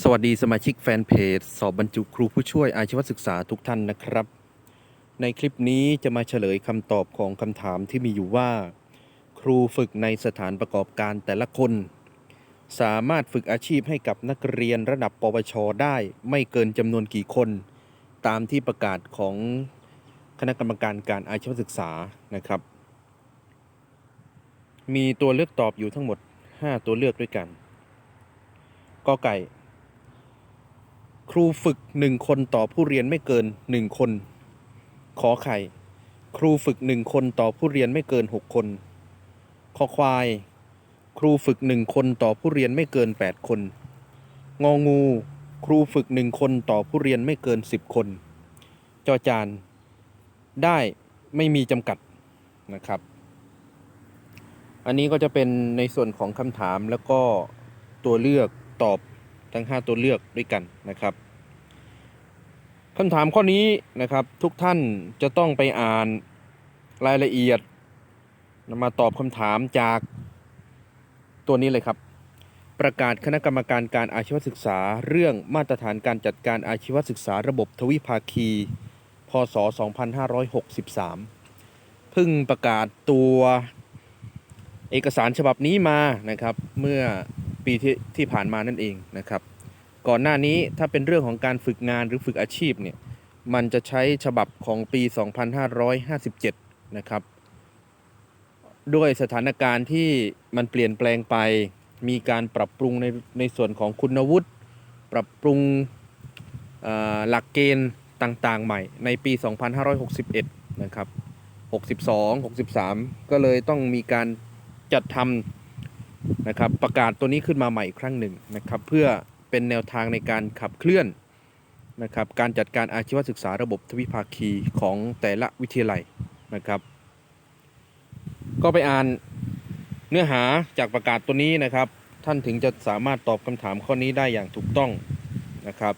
สวัสดีสมาชิกแฟนเพจ สอบบรรจุครูผู้ช่วยอาชีวศึกษาทุกท่านนะครับ ในคลิปนี้จะมาเฉลยคำตอบของคำถามที่มีอยู่ว่า ครูฝึกในสถานประกอบการแต่ละคน สามารถฝึกอาชีพให้กับนักเรียนระดับปวช ได้ไม่เกินจำนวนกี่คน ตามที่ประกาศของคณะกรรมการการอาชีวศึกษานะครับ มีตัวเลือกตอบอยู่ทั้งหมด 5 ตัวเลือกด้วยกันกอไก่ ครูฝึกหนึ่งคนต่อผู้เรียนไม่เกินหนึ่งคน ขอไข่ ครูฝึกหนึ่งคนต่อผู้เรียนไม่เกินหกคน ขอควาย ครูฝึกหนึ่งคนต่อผู้เรียนไม่เกินแปดคน งองู ครูฝึกหนึ่งคนต่อผู้เรียนไม่เกินสิบคน จอจาน ได้ไม่มีจำกัดนะครับ อันนี้ก็จะเป็นในส่วนของคำถามแล้วก็ตัวเลือกตอบ ทั้ง 5 ตัวเลือกด้วยกันนะครับคำถามข้อนี้นะครับทุกท่านจะต้องไปอ่านรายละเอียดมาตอบคำถามจากตัวนี้เลยครับ ประกาศคณะกรรมการการอาชีวศึกษา เรื่องมาตรฐานการจัดการอาชีวศึกษาระบบทวิภาคี พศ 2563 เพิ่งประกาศตัวเอกสารฉบับนี้มานะครับเมื่อ ปีที่ที่ผ่านมานั่นเองนะครับ ก่อนหน้านี้ถ้าเป็นเรื่องของการฝึกงานหรือฝึกอาชีพเนี่ยมันจะใช้ฉบับของปี 2557 นะครับ ด้วยสถานการณ์ที่มันเปลี่ยนแปลงไป มีการปรับปรุงในในส่วนของคุณวุฒิปรับปรุงหลักเกณฑ์ต่างๆ ใหม่ในปี 2561 นะครับ 62 63 ก็เลยต้องมีการจัดทำ นะครับประกาศตัวนี้ขึ้นมาใหม่อีกครั้งหนึ่งนะครับเพื่อเป็นแนวทางในการขับเคลื่อนนะครับการจัดการอาชีวศึกษาระบบทวิภาคีของแต่ละวิทยาลัยนะครับ ก็ไปอ่านเนื้อหาจากประกาศตัวนี้นะครับ ท่านถึงจะสามารถตอบคำถามข้อนี้ได้อย่างถูกต้องนะครับ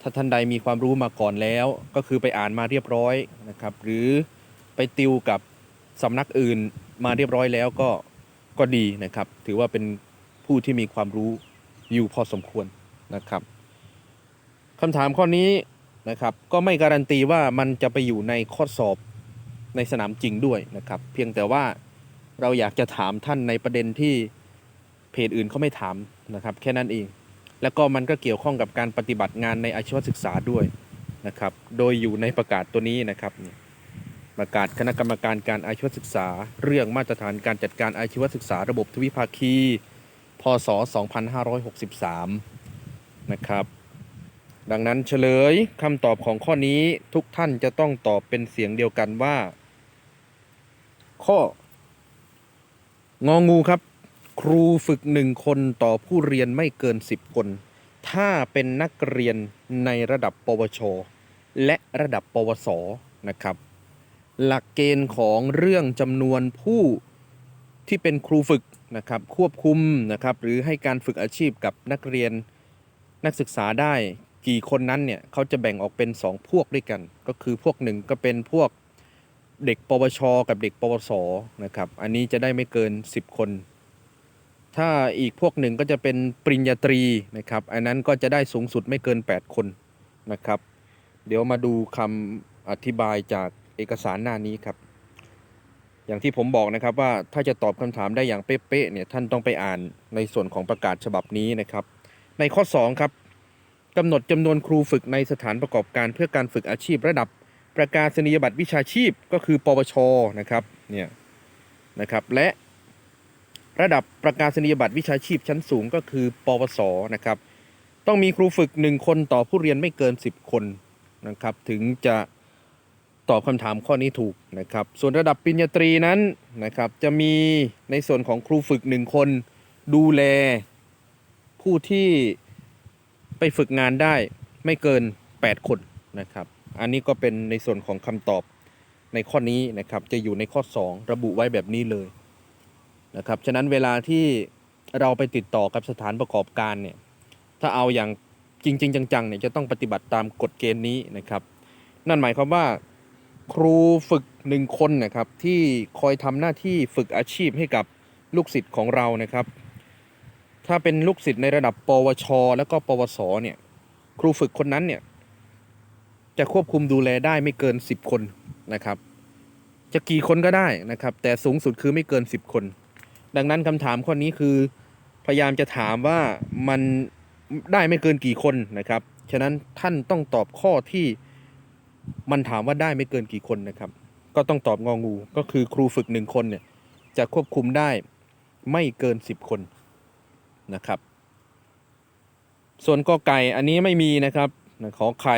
ถ้าท่านใดมีความรู้มาก่อนแล้ว ก็คือไปอ่านมาเรียบร้อยนะครับ หรือไปติวกับสำนักอื่นมาเรียบร้อยแล้วก็ ก็ดีนะครับ ถือว่าเป็นผู้ที่มีความรู้อยู่พอสมควรนะครับคำถามข้อนี้นะครับ ก็ไม่การันตีว่ามันจะไปอยู่ในข้อสอบในสนามจริงด้วยนะครับ เพียงแต่ว่าเราอยากจะถามท่านในประเด็นที่เพจอื่นเขาไม่ถามนะครับ แค่นั้นเอง แล้วก็มันก็เกี่ยวข้องกับการปฏิบัติงานในอาชีวศึกษาด้วยนะครับ โดยอยู่ในประกาศตัวนี้นะครับเนี่ย ประกาศคณะกรรมการการอาชีวศึกษา เรื่องมาตรฐานการจัดการอาชีวศึกษาระบบทวิภาคี พศ 2563 นะครับ ดังนั้นเฉลยคำตอบของข้อนี้ทุกท่านจะต้องตอบเป็นเสียงเดียวกันว่า ข้อ งองูครับ ครูฝึกหนึ่งคนต่อผู้เรียนไม่เกิน 10 คน ถ้าเป็นนักเรียนในระดับปวช และระดับปวสนะครับ หลักเกณฑ์ของเรื่องจำนวนผู้ที่เป็นครูฝึกนะครับควบคุมนะครับหรือให้การฝึกอาชีพกับนักเรียนนักศึกษาได้กี่คนนั้นเนี่ยเขาจะแบ่งออกเป็น 2 พวกด้วยกัน ก็คือพวกหนึ่งก็เป็นพวกเด็กปวช กับเด็กปวสนะครับอันนี้จะได้ไม่เกิน 10 คน ถ้าอีกพวกหนึ่งก็จะเป็นปริญญาตรีนะครับอันนั้นก็จะได้สูงสุดไม่เกิน 8 คนนะครับ เดี๋ยวมาดูคำอธิบายจาก เอกสารหน้านี้ครับ อย่างที่ผมบอกนะครับว่าถ้าจะตอบคำถามได้อย่างเป๊ะๆเนี่ยท่านต้องไปอ่านในส่วนของประกาศฉบับนี้นะครับ ในข้อ 2 ครับกำหนดจำนวนครูฝึกในสถานประกอบการเพื่อการฝึกอาชีพระดับประกาศนียบัตรวิชาชีพก็คือ ปวชนะครับเนี่ยนะครับและระดับประกาศนียบัตรวิชาชีพชั้นสูงก็คือ ปวสนะครับ ต้องมีครูฝึก 1 คนต่อผู้เรียนไม่เกิน 10 คนนะครับ ถึงจะ ตอบคำถามข้อนี้ถูกนะครับ ส่วนระดับปริญญาตรีนั้นนะครับ จะมีในส่วนของครูฝึกหนึ่งคน ดูแลผู้ที่ไปฝึกงานได้ไม่เกิน 8 คนนะครับ อันนี้ก็เป็นในส่วนของคำตอบในข้อนี้นะครับ จะอยู่ในข้อ 2 ระบุไว้แบบนี้เลยนะครับ ฉะนั้นเวลาที่เราไปติดต่อกับสถานประกอบการเนี่ย ถ้าเอาอย่างจริง ๆ จังๆเนี่ยจะต้องปฏิบัติตามกฎเกณฑ์นี้นะครับ นั่นหมายความว่า ครูฝึกหนึ่งคนนะครับที่คอยทำหน้าที่ฝึกอาชีพให้กับลูกศิษย์ของเรานะครับ ถ้าเป็นลูกศิษย์ในระดับ ปวช แล้วก็ปวสเนี่ยครูฝึกคนนั้นเนี่ยจะควบคุมดูแลได้ไม่เกิน 10 คนนะครับ จะกี่คนก็ได้นะครับ แต่สูงสุดคือไม่เกิน 10 คน ดังนั้นคำถามข้อนี้คือ พยายามจะถามว่ามันได้ไม่เกินกี่คนนะครับ ฉะนั้นท่านต้องตอบข้อที่ มันถามว่าได้ไม่เกินกี่คนนะครับ ก็ต้องตอบงองู ก็คือครูฝึกหนึ่งคนเนี่ยจะควบคุมได้ไม่เกิน 10 คนนะครับ ส่วนกอไก่อันนี้ไม่มีนะครับขอไข่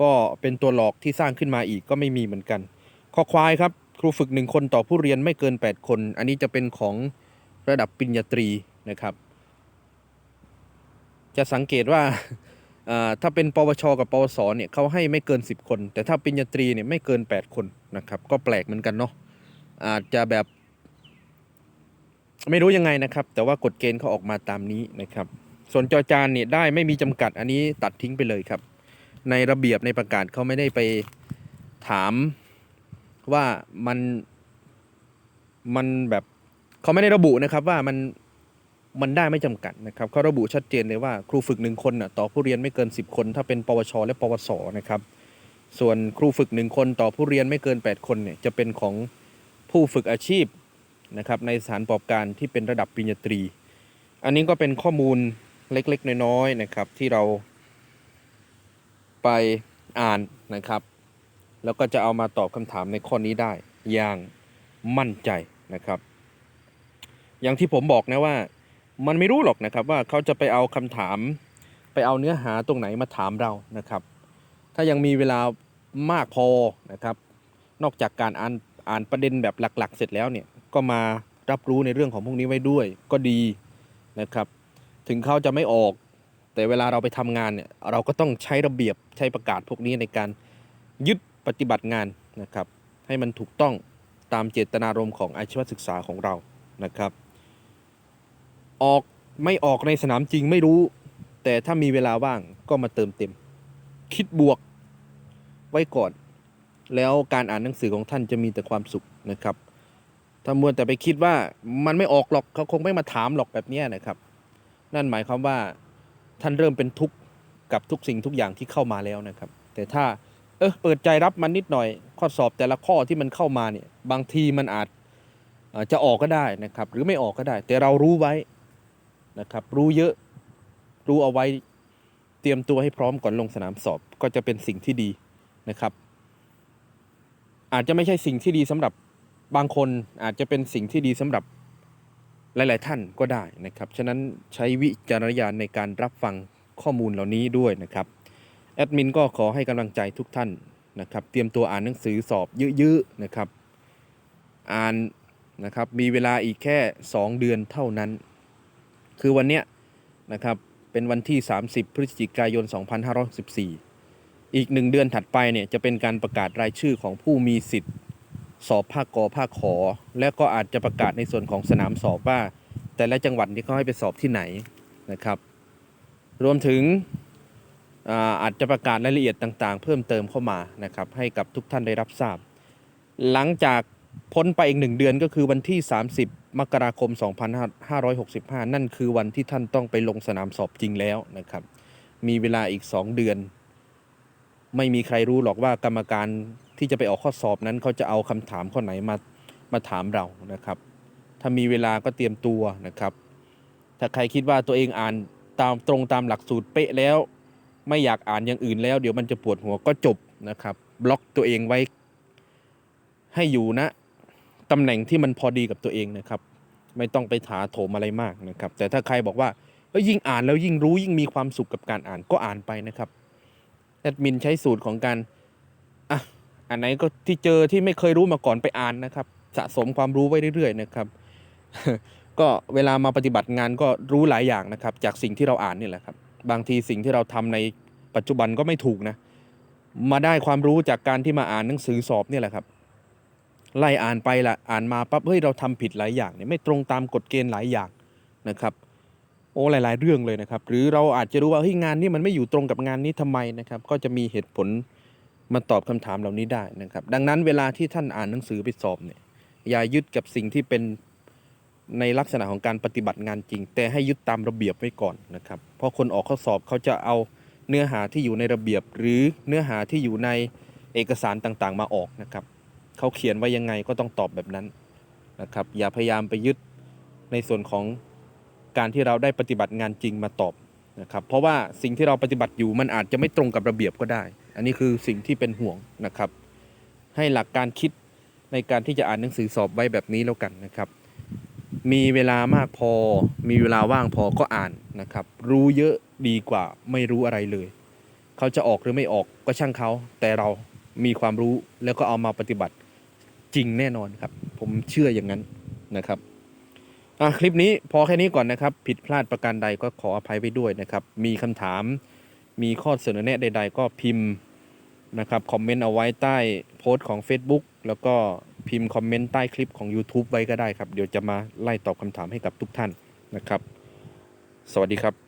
ก็เป็นตัวหลอกที่สร้างขึ้นมาอีกก็ไม่มีเหมือนกันขอควายครับ ครูฝึกหนึ่งคนต่อผู้เรียนไม่เกิน 8 คน อันนี้จะเป็นของระดับปริญญาตรีนะครับ จะสังเกตว่าอ่า ถ้าเป็นปวช กับปวสเนี่ยเขาให้ไม่เกิน 10 คน แต่ถ้าปริญญาตรีเนี่ยไม่เกิน 8 คนนะครับก็แปลกเหมือนกันเนาะอาจจะแบบไม่รู้ยังไงนะครับ แต่ว่ากฎเกณฑ์เขาออกมาตามนี้นะครับ ส่วนจอจานเนี่ยได้ไม่มีจำกัดอันนี้ตัดทิ้งไปเลยครับ ในระเบียบในประกาศเขาไม่ได้ไปถามว่ามันมันแบบเขาไม่ได้ระบุนะครับว่ามัน มันได้ไม่จำกัดนะครับเขาระบุชัดเจนเลยว่าครูฝึกหนึ่งคนต่อผู้เรียนไม่เกิน 10 คน ถ้าเป็นปวช และปวสนะครับส่วนครูฝึกหนึ่งคนต่อผู้เรียนไม่เกิน 8 คนเนี่ยจะเป็นของผู้ฝึกอาชีพนะครับในสถานประกอบการที่เป็นระดับปริญญาตรี อันนี้ก็เป็นข้อมูลเล็กๆ น้อยๆนะครับที่เราไปอ่านนะครับ แล้วก็จะเอามาตอบคำถามในข้อนี้ได้อย่างมั่นใจนะครับ อย่างที่ผมบอกนะว่า มันไม่รู้หรอกนะครับว่าเขาจะไปเอาคำถามไปเอาเนื้อหาตรงไหนมาถามเรานะครับ ถ้ายังมีเวลามากพอนะครับ นอกจากการอ่านอ่านประเด็นแบบหลัก ๆ เสร็จแล้วเนี่ยก็มารับรู้ในเรื่องของพวกนี้ไว้ด้วยก็ดีนะครับ ถึงเขาจะไม่ออก แต่เวลาเราไปทำงานเนี่ยเราก็ต้องใช้ระเบียบใช้ประกาศพวกนี้ในการยึดปฏิบัติงานนะครับ ให้มันถูกต้องตามเจตนารมณ์ของอาชีวศึกษาของเรานะครับ ออกไม่ออกในสนามจริงไม่รู้ แต่ถ้ามีเวลาว่างก็มาเติมเต็ม คิดบวกไว้ก่อน แล้วการอ่านหนังสือของท่านจะมีแต่ความสุขนะครับ ถ้ามัวแต่ไปคิดว่ามันไม่ออกหรอกเขาคงไม่มาถามหรอกแบบนี้นะครับ นั่นหมายความว่าท่านเริ่มเป็นทุกข์กับทุกสิ่งทุกอย่างที่เข้ามาแล้วนะครับ แต่ถ้าเออเปิดใจรับมันนิดหน่อย ข้อสอบแต่ละข้อที่มันเข้ามาเนี่ยบางทีมันอาจจะออกก็ได้นะครับ หรือไม่ออกก็ได้ แต่เรารู้ไว้ นะครับ รู้เยอะรู้เอาไว้เตรียมตัวให้พร้อมก่อนลงสนามสอบก็จะเป็นสิ่งที่ดีนะครับ อาจจะไม่ใช่สิ่งที่ดีสำหรับบางคนอาจจะเป็นสิ่งที่ดีสำหรับหลาย ๆ ท่านก็ได้นะครับ ฉะนั้นใช้วิจารณญาณในการรับฟังข้อมูลเหล่านี้ด้วยนะครับแอดมินก็ขอให้กำลังใจทุกท่านนะครับ เตรียมตัวอ่านหนังสือสอบเยอะ ๆ นะครับ อ่านนะครับมีเวลาอีกแค่ 2 เดือนเท่านั้น คือวันเนี้ยนะครับเป็นวันที่ 30 พฤศจิกายน 2564 อีกหนึ่งเดือนถัดไปเนี่ยจะเป็นการประกาศรายชื่อของผู้มีสิทธิ์ สอบภาคกอภาคขอ และก็อาจจะประกาศในส่วนของสนามสอบว่า แต่ละจังหวัดที่เขาให้ไปสอบที่ไหนนะครับ รวมถึงอาอาจจะประกาศรายละเอียดต่างๆ เพิ่มเติมเข้ามานะครับให้กับทุกท่านได้รับทราบ หลังจากพ้นไปอีกหนึ่งเดือนก็คือวันที่ 30 มกราคม 2565 นั่นคือวันที่ท่านต้องไปลงสนามสอบจริงแล้วนะครับ มีเวลาอีก 2 เดือน ไม่มีใครรู้หรอกว่ากรรมการที่จะไปออกข้อสอบนั้นเขาจะเอาคำถามข้อไหนมามาถามเรานะครับ ถ้ามีเวลาก็เตรียมตัวนะครับ ถ้าใครคิดว่าตัวเองอ่านตามตรงตามหลักสูตรเป๊ะแล้ว ไม่อยากอ่านอย่างอื่นแล้ว เดี๋ยวมันจะปวดหัวก็จบนะครับ บล็อกตัวเองไว้ให้อยู่นะตำแหน่งที่มันพอดีกับตัวเองนะครับ ไม่ต้องไปถาโถมอะไรมากนะครับ แต่ถ้าใครบอกว่าเอ้ยยิ่งอ่านแล้วยิ่งรู้ยิ่งมีความสุขกับการอ่านก็อ่านไปนะครับแอดมินใช้สูตรของการอะอันไหนก็ที่เจอที่ไม่เคยรู้มาก่อนไปอ่านนะครับ สะสมความรู้ไว้เรื่อยๆนะครับ ก็เวลามาปฏิบัติงานก็รู้หลายอย่างนะครับ จากสิ่งที่เราอ่านนี่แหละครับ บางทีสิ่งที่เราทำในปัจจุบันก็ไม่ถูกนะ มาได้ความรู้จากการที่มาอ่านหนังสือสอบนี่แหละครับ ไล่อ่านไปละอ่านมาปั๊บเฮ้ยเราทำผิดหลายอย่างเนี่ยไม่ตรงตามกฎเกณฑ์หลายอย่างนะครับโอ้หลาย ๆ เรื่องเลยนะครับ หรือเราอาจจะรู้ว่าเฮ้ยงานนี้มันไม่อยู่ตรงกับงานนี้ทำไมนะครับ ก็จะมีเหตุผลมาตอบคำถามเหล่านี้ได้นะครับ ดังนั้นเวลาที่ท่านอ่านหนังสือไปสอบเนี่ยอย่ายึดกับสิ่งที่เป็นในลักษณะของการปฏิบัติงานจริง แต่ให้ยึดตามระเบียบไว้ก่อนนะครับ เพราะคนออกข้อสอบเขาจะเอาเนื้อหาที่อยู่ในระเบียบ หรือเนื้อหาที่อยู่ในเอกสารต่างๆ มาออกนะครับ เขาเขียนไว้ยังไงก็ต้องตอบแบบนั้นนะครับ อย่าพยายามไปยึดในส่วนของการที่เราได้ปฏิบัติงานจริงมาตอบนะครับ เพราะว่าสิ่งที่เราปฏิบัติอยู่มันอาจจะไม่ตรงกับระเบียบก็ได้ อันนี้คือสิ่งที่เป็นห่วงนะครับ ให้หลักการคิดในการที่จะอ่านหนังสือสอบไว้แบบนี้แล้วกันนะครับ มีเวลามากพอ มีเวลาว่างพอก็อ่านนะครับ รู้เยอะดีกว่าไม่รู้อะไรเลย เขาจะออกหรือไม่ออกก็ช่างเขา แต่เรามีความรู้แล้วก็เอามาปฏิบัติ จริงแน่นอนครับ ผมเชื่ออย่างนั้นนะครับอะคลิปนี้พอแค่นี้ก่อนนะครับ ผิดพลาดประการใดก็ขออภัยไว้ด้วยนะครับ มีคำถามมีข้อเสนอแนะใด ๆ ก็พิมพ์นะครับคอมเมนต์เอาไว้ใต้โพสต์ของ Facebook แล้วก็พิมพ์คอมเมนต์ใต้คลิปของ YouTube ไว้ก็ได้ครับ เดี๋ยวจะมาไล่ตอบคำถามให้กับทุกท่านนะครับ สวัสดีครับ